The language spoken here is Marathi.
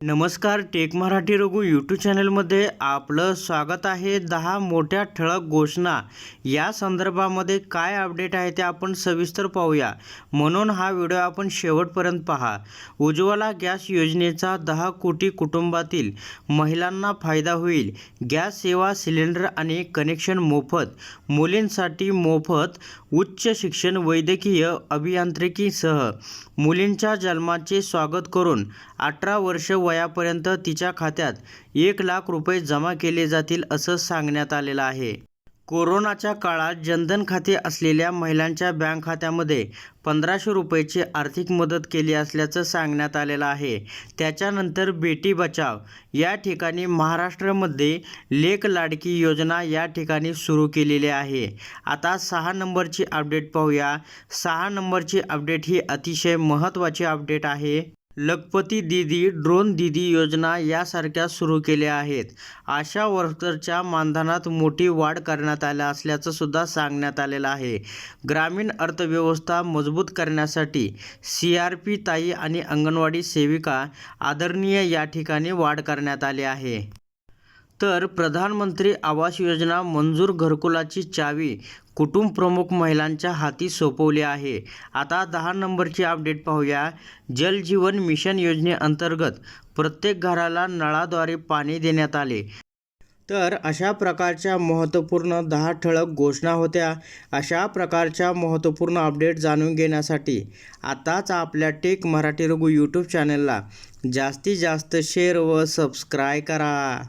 नमस्कार टेक मराठी रघु यूट्यूब चॅनलमध्ये आपलं स्वागत आहे दहा मोठ्या ठळक घोषणा. या संदर्भामध्ये काय अपडेट आहे ते आपण सविस्तर पाहूया. म्हणून हा व्हिडिओ आपण शेवटपर्यंत पहा. उज्ज्वला गॅस योजनेचा दहा कोटी कुटुंबातील महिलांना फायदा होईल. गॅस सेवा सिलेंडर आणि कनेक्शन मोफत. मुलींसाठी मोफत उच्च शिक्षण वैद्यकीय अभियांत्रिकीसह. मुलींच्या जन्माचे स्वागत करून अठरा वर्ष वयापर्यंत तिच्या खात्यात एक लाख रुपये जमा केले जातील असं सांगण्यात आलेलं आहे. कोरोनाच्या काळात जनधन खाते असलेल्या महिलांच्या बँक खात्यामध्ये पंधराशे रुपयाची आर्थिक मदत केली असल्याचं सांगण्यात आलेलं आहे. त्याच्यानंतर बेटी बचाव या ठिकाणी महाराष्ट्रामध्ये लेक लाडकी योजना या ठिकाणी सुरू केलेली आहे. आता सहा नंबरची अपडेट पाहूया. सहा नंबरची अपडेट ही अतिशय महत्त्वाची अपडेट आहे. लखपती दीदी ड्रोन दीदी योजना यासारख्या सुरू केल्या आहेत. आशा वर्करच्या मानधनात मोठी वाढ करण्यात आल्या असल्याचं सुद्धा सांगण्यात आलेलं आहे. ग्रामीण अर्थव्यवस्था मजबूत करण्यासाठी सी आर पी ताई आणि अंगणवाडी सेविका आदरणीय या ठिकाणी वाढ करण्यात आली आहे. तर प्रधानमंत्री आवास योजना मंजूर घरकुलाची चावी कुटुंब प्रमुख महिलांच्या हाती सोपवली आहे. आता दहा नंबरची अपडेट पाहूया. जल जीवन मिशन योजनेअंतर्गत प्रत्येक घराला नळाद्वारे पाणी देण्यात आले. तर अशा प्रकारच्या महत्त्वपूर्ण दहा ठळक घोषणा होत्या. अशा प्रकारच्या महत्त्वपूर्ण अपडेट जाणून घेण्यासाठी आताच आपल्या टेक मराठी रघु यूट्यूब चॅनलला जास्तीत जास्त शेअर व सबस्क्राय करा.